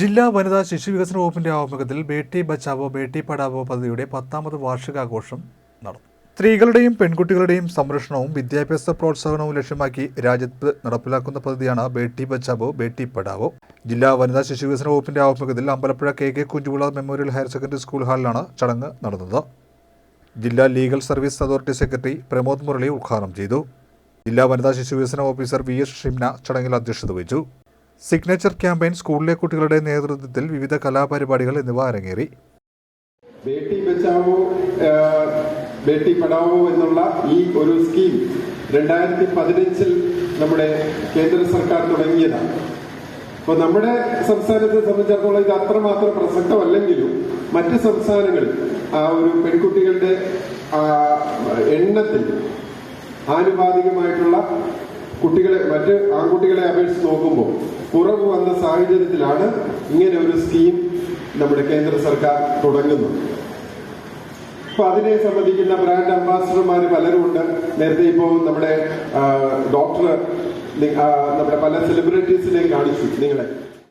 ജില്ലാ വനിതാ ശിശു വികസന വകുപ്പിന്റെ ആഭിമുഖ്യത്തിൽ ബേട്ടി ബച്ചാവോ ബേട്ടി പഠാവോ പദ്ധതിയുടെ പത്താമത് വാർഷികാഘോഷം നടന്നു. സ്ത്രീകളുടെയും പെൺകുട്ടികളുടെയും സംരക്ഷണവും വിദ്യാഭ്യാസ പ്രോത്സാഹനവും ലക്ഷ്യമാക്കി രാജ്യത്ത് നടപ്പിലാക്കുന്ന പദ്ധതിയാണ് ബേട്ടി ബച്ചാവോ ബേട്ടി പഠാവോ. ജില്ലാ വനിതാ ശിശു വികസന വകുപ്പിന്റെ ആഭിമുഖ്യത്തിൽ Ambalappuzha K K Kunchuvila memorial higher secondary school ഹാളിലാണ് ചടങ്ങ് നടന്നത്. ജില്ലാ legal service authority secretary Pramod Murali ഉദ്ഘാടനം ചെയ്തു. ജില്ലാ വനിതാ ശിശു വികസന ഓഫീസർ വി എസ് ഷിംന ചടങ്ങിൽ അധ്യക്ഷത വഹിച്ചു. സിഗ്നേച്ചർ ക്യാമ്പയിൻ സ്കൂളിലെ കുട്ടികളുടെ നേതൃത്വത്തിൽ വിവിധ കലാപരിപാടികൾ എന്നിവ അരങ്ങേറി. ബേട്ടി ബച്ചാവോ ബേട്ടി പഠാവോ എന്നുള്ള ഈ ഒരു സ്കീം രണ്ടായിരത്തി പതിനഞ്ചിൽ നമ്മുടെ കേന്ദ്ര സർക്കാർ തുടങ്ങിയതാണ്. അപ്പൊ നമ്മുടെ സംസ്ഥാനത്തെ സംബന്ധിച്ചിടത്തോളം ഇത് അത്രമാത്രം പ്രസക്തമല്ലെങ്കിലും മറ്റ് സംസ്ഥാനങ്ങളിൽ ആ ഒരു പെൺകുട്ടികളുടെ എണ്ണത്തിൽ ആനുപാതികമായിട്ടുള്ള കുട്ടികളെ മറ്റ് ആൺകുട്ടികളെ അപേക്ഷിച്ച് നോക്കുമ്പോൾ കുറവ് വന്ന സാഹചര്യത്തിലാണ് ഇങ്ങനെ ഒരു സ്കീം നമ്മുടെ കേന്ദ്ര സർക്കാർ തുടങ്ങുന്നത്. അപ്പൊ അതിനെ സംബന്ധിക്കുന്ന ബ്രാൻഡ് അംബാസിഡർമാർ പലരും ഉണ്ട് നേരത്തെ ഇപ്പോൾ നമ്മുടെ ഡോക്ടർ നമ്മുടെ പല സെലിബ്രിറ്റീസിനെയും കാണിച്ചു നിങ്ങളെ.